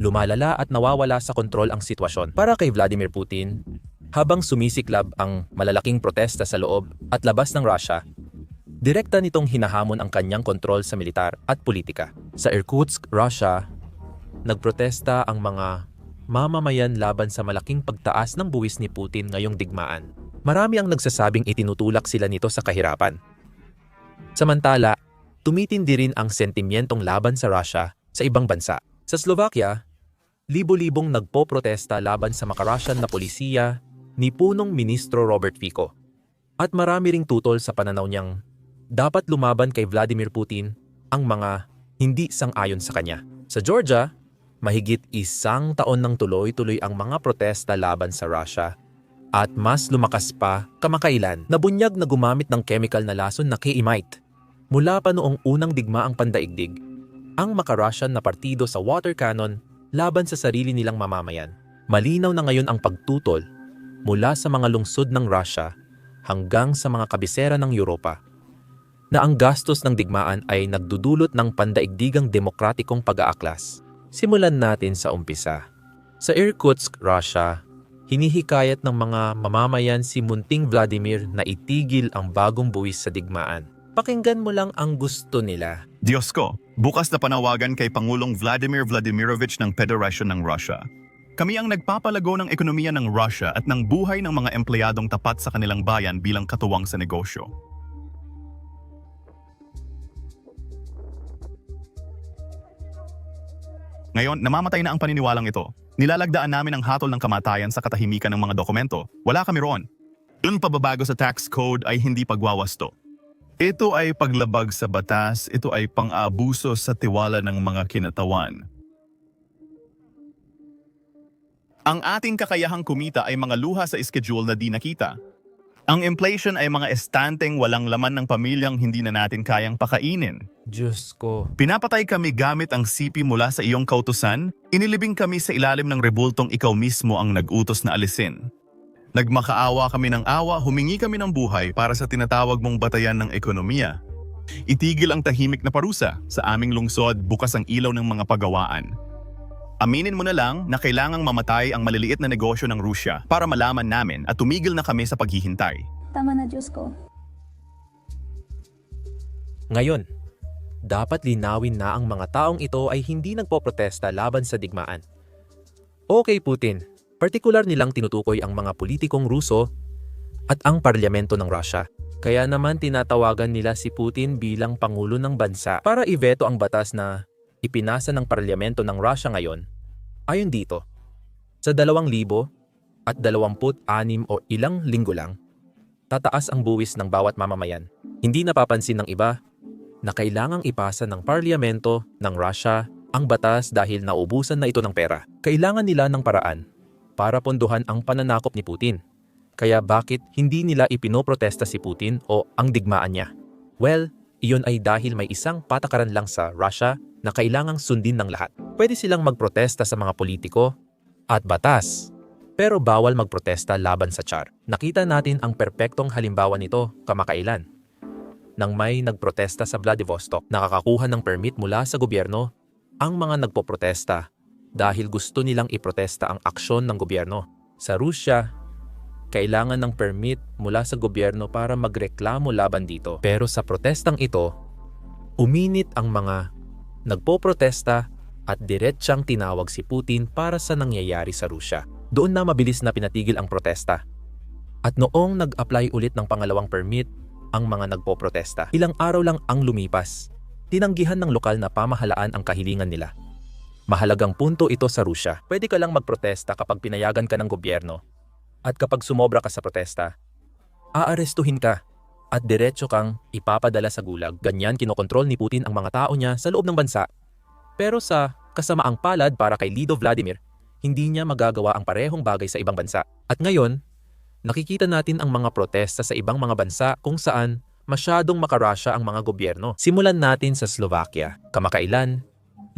lumalala at nawawala sa kontrol ang sitwasyon. Para kay Vladimir Putin, habang sumisiklab ang malalaking protesta sa loob at labas ng Russia, direkta nitong hinahamon ang kanyang kontrol sa militar at politika. Sa Irkutsk, Russia, nagprotesta ang mga mamamayan laban sa malaking pagtaas ng buwis ni Putin ngayong digmaan. Marami ang nagsasabing itinutulak sila nito sa kahirapan. Samantala, tumitindi rin ang sentimentong laban sa Russia sa ibang bansa. Sa Slovakia, libo-libong nagpo-protesta laban sa makarasyan na polisiya ni punong ministro Robert Fico. At marami ring tutol sa pananaw niyang dapat lumaban kay Vladimir Putin ang mga hindi sang-ayon sa kanya. Sa Georgia, mahigit isang taon nang tuloy-tuloy ang mga protesta laban sa Russia at mas lumakas pa kamakailan na bunyag na gumamit ng chemical na lason na K-Imite. Mula pa noong unang digmaang pandaigdig, ang makarasyan na partido sa water cannon laban sa sarili nilang mamamayan. Malinaw na ngayon ang pagtutol mula sa mga lungsod ng Russia hanggang sa mga kabisera ng Europa na ang gastos ng digmaan ay nagdudulot ng pandaigdigang demokratikong pag-aaklas. Simulan natin sa umpisa. Sa Irkutsk, Russia, hinihikayat ng mga mamamayan si Munting Vladimir na itigil ang bagong buwis sa digmaan. Pakinggan mo lang ang gusto nila. Diyos ko, bukas na panawagan kay Pangulong Vladimir Vladimirovich ng Federasyon ng Russia. Kami ang nagpapalago ng ekonomiya ng Russia at ng buhay ng mga empleyadong tapat sa kanilang bayan bilang katuwang sa negosyo. Ngayon, namamatay na ang paniniwalang ito. Nilalagdaan namin ang hatol ng kamatayan sa katahimikan ng mga dokumento. Wala kami roon. Yung pababago sa tax code ay hindi pagwawasto. Ito ay paglabag sa batas, ito ay pang-aabuso sa tiwala ng mga kinatawan. Ang ating kakayahang kumita ay mga luha sa schedule na di nakita. Ang inflation ay mga estanteng walang laman ng pamilyang hindi na natin kayang pakainin. Diyos ko. Pinapatay kami gamit ang sipi mula sa iyong kautusan, inilibing kami sa ilalim ng rebultong ikaw mismo ang nag-utos na alisin. Nagmakaawa kami ng awa, humingi kami ng buhay para sa tinatawag mong batayan ng ekonomiya. Itigil ang tahimik na parusa sa aming lungsod, bukas ang ilaw ng mga pagawaan. Aminin mo na lang na kailangang mamatay ang maliliit na negosyo ng Rusya para malaman namin at tumigil na kami sa paghihintay. Tama na Diyos ko. Ngayon, dapat linawin na ang mga taong ito ay hindi nagpoprotesta laban sa digmaan. Okay Putin, partikular nilang tinutukoy ang mga politikong Ruso at ang parlamento ng Russia. Kaya naman tinatawagan nila si Putin bilang pangulo ng bansa para iveto ang batas na ipinasa ng parlamento ng Russia ngayon. Ayon dito, sa 2,000 at 26 o ilang linggo lang, tataas ang buwis ng bawat mamamayan. Hindi napapansin ng iba na kailangang ipasa ng parlamento ng Russia ang batas dahil naubusan na ito ng pera. Kailangan nila ng paraan para pondohan ang pananakop ni Putin. Kaya bakit hindi nila ipinoprotesta si Putin o ang digmaan niya? Well, iyon ay dahil may isang patakaran lang sa Russia na kailangang sundin ng lahat. Pwede silang magprotesta sa mga politiko at batas, pero bawal magprotesta laban sa Tsar. Nakita natin ang perpektong halimbawa nito kamakailan. Nang may nagprotesta sa Vladivostok, nakakakuha ng permit mula sa gobyerno ang mga nagpoprotesta dahil gusto nilang iprotesta ang aksyon ng gobyerno. Sa Rusya, kailangan ng permit mula sa gobyerno para magreklamo laban dito. Pero sa protestang ito, uminit ang mga nagpoprotesta at diretsyang tinawag si Putin para sa nangyayari sa Rusya. Doon na mabilis na pinatigil ang protesta. At noong nag-apply ulit ng pangalawang permit ang mga nagpoprotesta, ilang araw lang ang lumipas. Tinanggihan ng lokal na pamahalaan ang kahilingan nila. Mahalagang punto ito sa Rusya. Pwede ka lang magprotesta kapag pinayagan ka ng gobyerno. At kapag sumobra ka sa protesta, aarestuhin ka at diretso kang ipapadala sa gulag. Ganyan kinokontrol ni Putin ang mga tao niya sa loob ng bansa. Pero sa kasamaang palad para kay Lido Vladimir, hindi niya magagawa ang parehong bagay sa ibang bansa. At ngayon, nakikita natin ang mga protesta sa ibang mga bansa kung saan masyadong makarasya ang mga gobyerno. Simulan natin sa Slovakia. Kamakailan,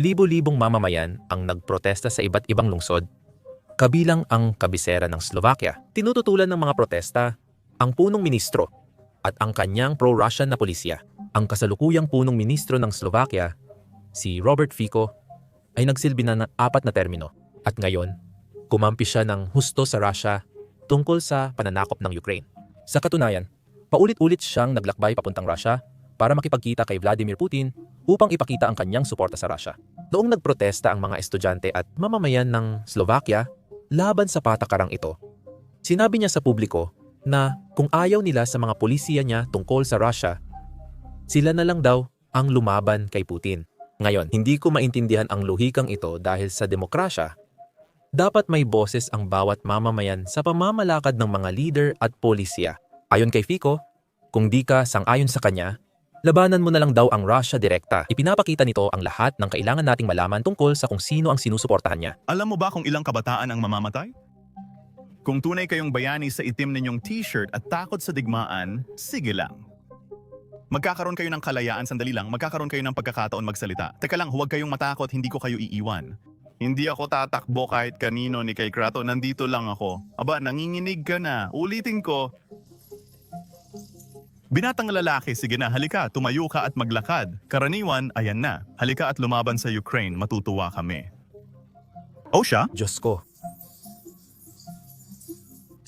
libo-libong mamamayan ang nagprotesta sa iba't ibang lungsod, kabilang ang kabisera ng Slovakia. Tinututulan ng mga protesta ang punong ministro at ang kanyang pro-Russian na pulisya. Ang kasalukuyang punong ministro ng Slovakia, si Robert Fico, ay nagsilbi na ng apat na termino. At ngayon, kumampi siya ng husto sa Russia tungkol sa pananakop ng Ukraine. Sa katunayan, paulit-ulit siyang naglakbay papuntang Russia para makipagkita kay Vladimir Putin upang ipakita ang kanyang suporta sa Russia. Noong nagprotesta ang mga estudyante at mamamayan ng Slovakia laban sa patakarang ito, sinabi niya sa publiko na kung ayaw nila sa mga polisiya niya tungkol sa Russia, sila na lang daw ang lumaban kay Putin. Ngayon, hindi ko maintindihan ang lohikang ito dahil sa demokrasya, dapat may boses ang bawat mamamayan sa pamamalakad ng mga leader at polisiya. Ayon kay Fico, kung di ka sang-ayon sa kanya, labanan mo na lang daw ang Russia direkta. Ipinapakita nito ang lahat ng kailangan nating malaman tungkol sa kung sino ang sinusuportahan niya. Alam mo ba kung ilang kabataan ang mamamatay? Kung tunay kayong bayani sa itim ninyong t-shirt at takot sa digmaan, sige lang. Magkakaroon kayo ng kalayaan, sandali lang, magkakaroon kayo ng pagkakataon magsalita. Teka lang, huwag kayong matakot, hindi ko kayo iiwan. Hindi ako tatakbo kahit kanino ni kay Krato, nandito lang ako. Aba, nanginginig ka na. Ulitin ko. Binatang lalaki, sige na, halika, tumayo ka at maglakad. Karaniwan, ayan na. Halika at lumaban sa Ukraine, matutuwa kami. Oh siya? Diyos ko.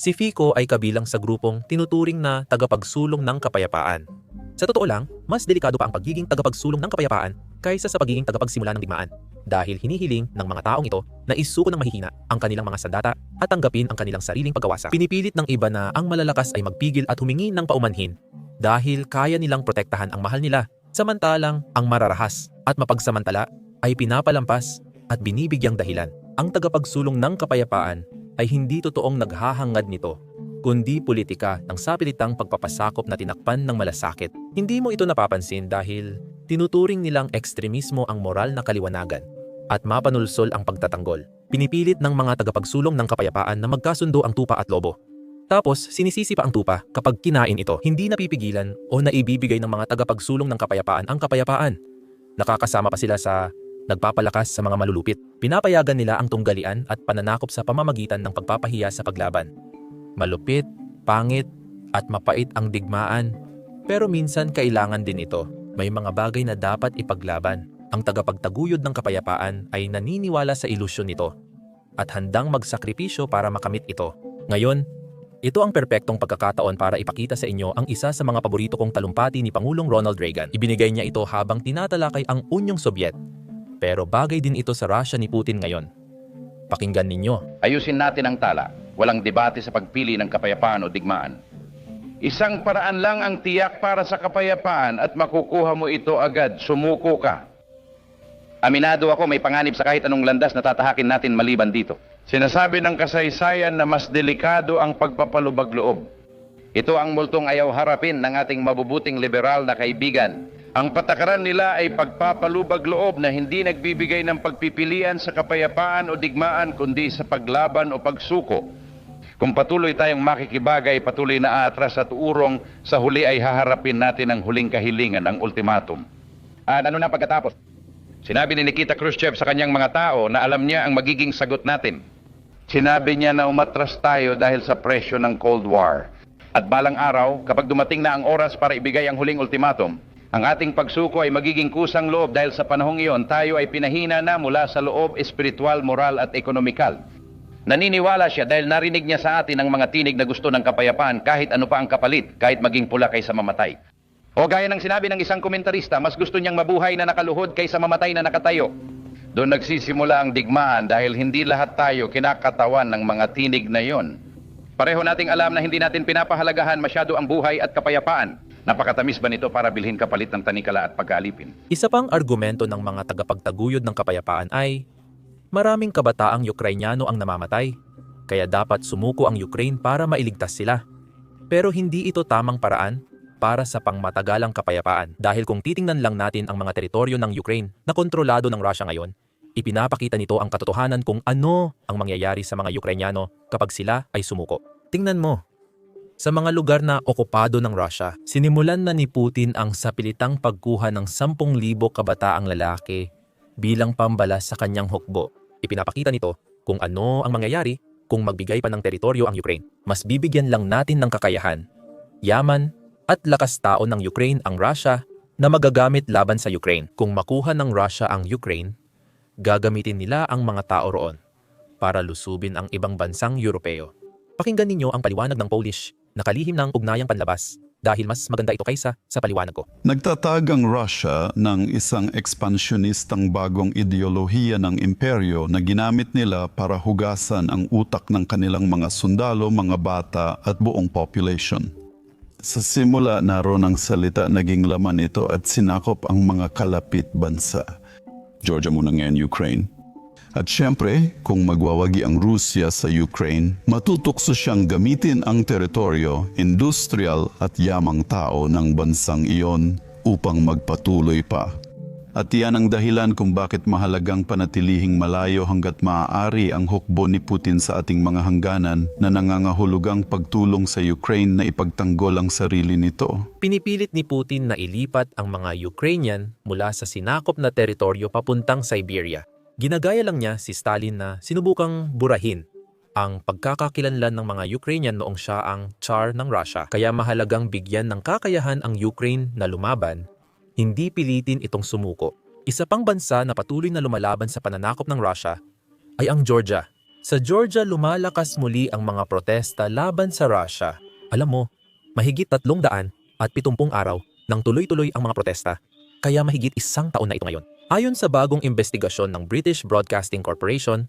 Si Fico ay kabilang sa grupong tinuturing na tagapagsulong ng kapayapaan. Sa totoo lang, mas delikado pa ang pagiging tagapagsulong ng kapayapaan kaysa sa pagiging tagapagsimula ng digmaan dahil hinihiling ng mga taong ito na isuko ng mahihina ang kanilang mga sandata at tanggapin ang kanilang sariling pagkawasa. Pinipilit ng iba na ang malalakas ay magpigil at humingi ng paumanhin dahil kaya nilang protektahan ang mahal nila samantalang ang mararahas at mapagsamantala ay pinapalampas at binibigyang dahilan. Ang tagapagsulong ng kapayapaan ay hindi totoong naghahangad nito, kundi politika ng sapilitang pagpapasakop na tinakpan ng malasakit. Hindi mo ito napapansin dahil tinuturing nilang ekstremismo ang moral na kaliwanagan at mapanulsol ang pagtatanggol. Pinipilit ng mga tagapagsulong ng kapayapaan na magkasundo ang tupa at lobo. Tapos, sinisisi pa ang tupa kapag kinain ito. Hindi napipigilan o naibibigay ng mga tagapagsulong ng kapayapaan ang kapayapaan. Nakakasama pa sila sa nagpapalakas sa mga malulupit. Pinapayagan nila ang tunggalian at pananakop sa pamamagitan ng pagpapahiya sa paglaban. Malupit, pangit, at mapait ang digmaan. Pero minsan kailangan din ito. May mga bagay na dapat ipaglaban. Ang tagapagtaguyod ng kapayapaan ay naniniwala sa ilusyon nito at handang magsakripisyo para makamit ito. Ngayon, ito ang perpektong pagkakataon para ipakita sa inyo ang isa sa mga paborito kong talumpati ni Pangulong Ronald Reagan. Ibinigay niya ito habang tinatalakay ang Unyong Sobyet. Pero bagay din ito sa Russia ni Putin ngayon. Pakinggan ninyo. Ayusin natin ang tala. Walang debate sa pagpili ng kapayapaan o digmaan. Isang paraan lang ang tiyak para sa kapayapaan at makukuha mo ito agad. Sumuko ka. Aminado ako may panganib sa kahit anong landas na tatahakin natin maliban dito. Sinasabi ng kasaysayan na mas delikado ang pagpapalubag loob. Ito ang multong ayaw harapin ng ating mabubuting liberal na kaibigan. Ang patakaran nila ay pagpapalubag loob na hindi nagbibigay ng pagpipilian sa kapayapaan o digmaan kundi sa paglaban o pagsuko. Kung patuloy tayong makikibagay, patuloy na atras at urong, sa huli ay haharapin natin ang huling kahilingan, ang ultimatum. At ano na pagkatapos? Sinabi ni Nikita Khrushchev sa kanyang mga tao na alam niya ang magiging sagot natin. Sinabi niya na umatras tayo dahil sa presyo ng Cold War. At balang araw, kapag dumating na ang oras para ibigay ang huling ultimatum, ang ating pagsuko ay magiging kusang loob dahil sa panahong iyon tayo ay pinahina na mula sa loob espiritual, moral at ekonomikal. Naniniwala siya dahil narinig niya sa atin ang mga tinig na gusto ng kapayapaan kahit ano pa ang kapalit, kahit maging pula kaysa mamatay. O gaya ng sinabi ng isang komentarista, mas gusto niyang mabuhay na nakaluhod kaysa mamatay na nakatayo. Doon nagsisimula ang digmaan dahil hindi lahat tayo kinakatawan ng mga tinig na yon. Pareho nating alam na hindi natin pinapahalagahan masyado ang buhay at kapayapaan. Napakatamis ba nito para bilhin kapalit ng tanikala at pagkaalipin? Isa pang argumento ng mga tagapagtaguyod ng kapayapaan ay maraming kabataang Ukrainyano ang namamatay, kaya dapat sumuko ang Ukraine para mailigtas sila. Pero hindi ito tamang paraan para sa pangmatagalang kapayapaan dahil kung titingnan lang natin ang mga teritoryo ng Ukraine na kontrolado ng Russia ngayon, ipinapakita nito ang katotohanan kung ano ang mangyayari sa mga Ukrainyano kapag sila ay sumuko. Tingnan mo, sa mga lugar na okupado ng Russia, sinimulan na ni Putin ang sapilitang pagkuha ng 10,000 kabataang lalaki bilang pambala sa kanyang hukbo. Ipinapakita nito kung ano ang mangyayari kung magbigay pa ng teritoryo ang Ukraine. Mas bibigyan lang natin ng kakayahan, yaman at lakas tao ng Ukraine ang Russia na magagamit laban sa Ukraine. Kung makuha ng Russia ang Ukraine, gagamitin nila ang mga tao roon para lusubin ang ibang bansang Europeo. Pakinggan ninyo ang paliwanag ng Polish na kalihim ng ugnayang panlabas dahil mas maganda ito kaysa sa paliwanag ko. Nagtatag ang Russia ng isang ekspansyonistang bagong ideolohiya ng imperyo na ginamit nila para hugasan ang utak ng kanilang mga sundalo, mga bata at buong population. Sa simula naroon ang salita naging laman ito at sinakop ang mga kalapit bansa. Georgia muna ngayon, Ukraine. At syempre, kung magwawagi ang Rusya sa Ukraine, matutukso siyang gamitin ang teritoryo, industrial at yamang tao ng bansang iyon upang magpatuloy pa. At iyan ang dahilan kung bakit mahalagang panatilihing malayo hanggat maaari ang hukbo ni Putin sa ating mga hangganan na nangangahulugang pagtulong sa Ukraine na ipagtanggol ang sarili nito. Pinipilit ni Putin na ilipat ang mga Ukrainian mula sa sinakop na teritoryo papuntang Siberia. Ginagaya lang niya si Stalin na sinubukang burahin ang pagkakakilanlan ng mga Ukrainian noong siya ang Tsar ng Russia. Kaya mahalagang bigyan ng kakayahan ang Ukraine na lumaban, hindi pilitin itong sumuko. Isa pang bansa na patuloy na lumalaban sa pananakop ng Russia ay ang Georgia. Sa Georgia lumalakas muli ang mga protesta laban sa Russia. Alam mo, mahigit tatlong daan at pitumpung araw nang tuloy-tuloy ang mga protesta, kaya mahigit isang taon na ito ngayon. Ayon sa bagong investigasyon ng British Broadcasting Corporation,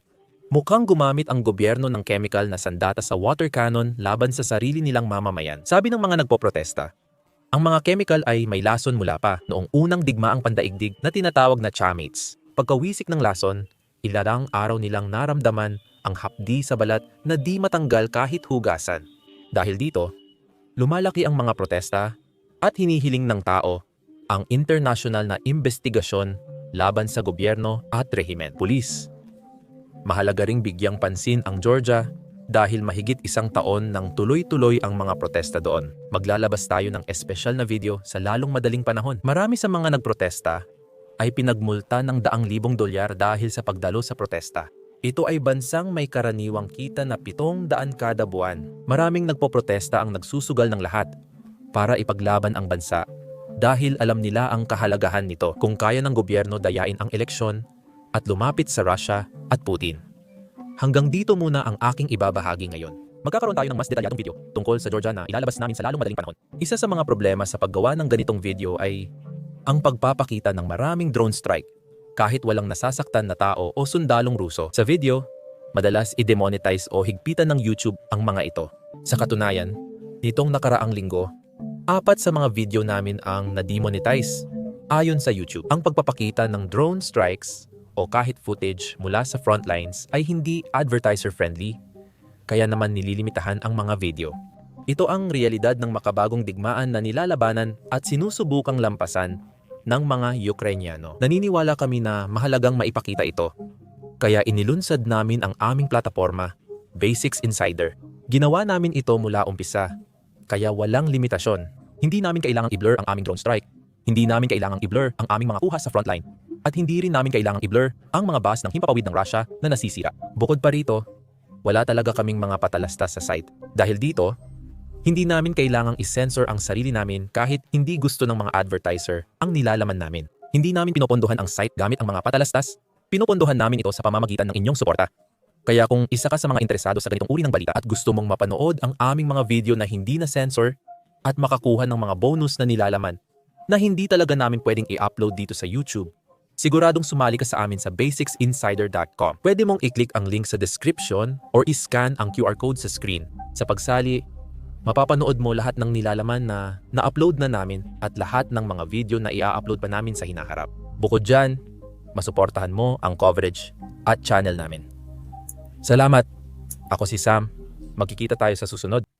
mukhang gumamit ang gobyerno ng chemical na sandata sa water cannon laban sa sarili nilang mamamayan. Sabi ng mga nagpoprotesta, ang mga chemical ay may lason mula pa noong unang digmaang pandaigdig na tinatawag na chamates. Pagkawisik ng lason, ilarang araw nilang naramdaman ang hapdi sa balat na di matanggal kahit hugasan. Dahil dito, lumalaki ang mga protesta at hinihiling ng tao ang international na investigasyon laban sa gobyerno at rehimen, pulis. Mahalaga ring bigyang pansin ang Georgia dahil mahigit isang taon nang tuloy-tuloy ang mga protesta doon. Maglalabas tayo ng espesyal na video sa lalong madaling panahon. Marami sa mga nagprotesta ay pinagmulta ng daang libong dolyar dahil sa pagdalo sa protesta. Ito ay bansang may karaniwang kita na pitong daan kada buwan. Maraming nagpoprotesta ang nagsusugal ng lahat para ipaglaban ang bansa dahil alam nila ang kahalagahan nito kung kaya ng gobyerno dayain ang eleksyon at lumapit sa Russia at Putin. Hanggang dito muna ang aking ibabahagi ngayon. Magkakaroon tayo ng mas detalyadong video tungkol sa Georgia na ilalabas namin sa lalong madaling panahon. Isa sa mga problema sa paggawa ng ganitong video ay ang pagpapakita ng maraming drone strike kahit walang nasasaktan na tao o sundalong Ruso. Sa video, madalas i-demonetize o higpitan ng YouTube ang mga ito. Sa katunayan, nitong nakaraang linggo, apat sa mga video namin ang na-demonetize. Ayon sa YouTube, ang pagpapakita ng drone strikes o kahit footage mula sa front lines ay hindi advertiser-friendly, kaya naman nililimitahan ang mga video. Ito ang realidad ng makabagong digmaan na nilalabanan at sinusubukang lampasan ng mga Ukrainyano. Naniniwala kami na mahalagang maipakita ito. Kaya inilunsad namin ang aming plataforma, Basics Insider. Ginawa namin ito mula umpisa, kaya walang limitasyon. Hindi namin kailangang i-blur ang aming drone strike. Hindi namin kailangang i-blur ang aming mga kuha sa frontline. At hindi rin namin kailangang i-blur ang mga bus ng himpapawid ng Russia na nasisira. Bukod pa rito, wala talaga kaming mga patalastas sa site. Dahil dito, hindi namin kailangang i-censor ang sarili namin kahit hindi gusto ng mga advertiser ang nilalaman namin. Hindi namin pinopondohan ang site gamit ang mga patalastas, pinopondohan namin ito sa pamamagitan ng inyong suporta. Kaya kung isa ka sa mga interesado sa ganitong uri ng balita at gusto mong mapanood ang aming mga video na hindi na censor at makakuha ng mga bonus na nilalaman na hindi talaga namin pwedeng i-upload dito sa YouTube, siguradong sumali ka sa amin sa basicsinsider.com. Pwede mong i-click ang link sa description or i-scan ang QR code sa screen. Sa pagsali, mapapanood mo lahat ng nilalaman na na-upload na namin at lahat ng mga video na i-upload pa namin sa hinaharap. Bukod dyan, masuportahan mo ang coverage at channel namin. Salamat! Ako si Sam. Magkikita tayo sa susunod.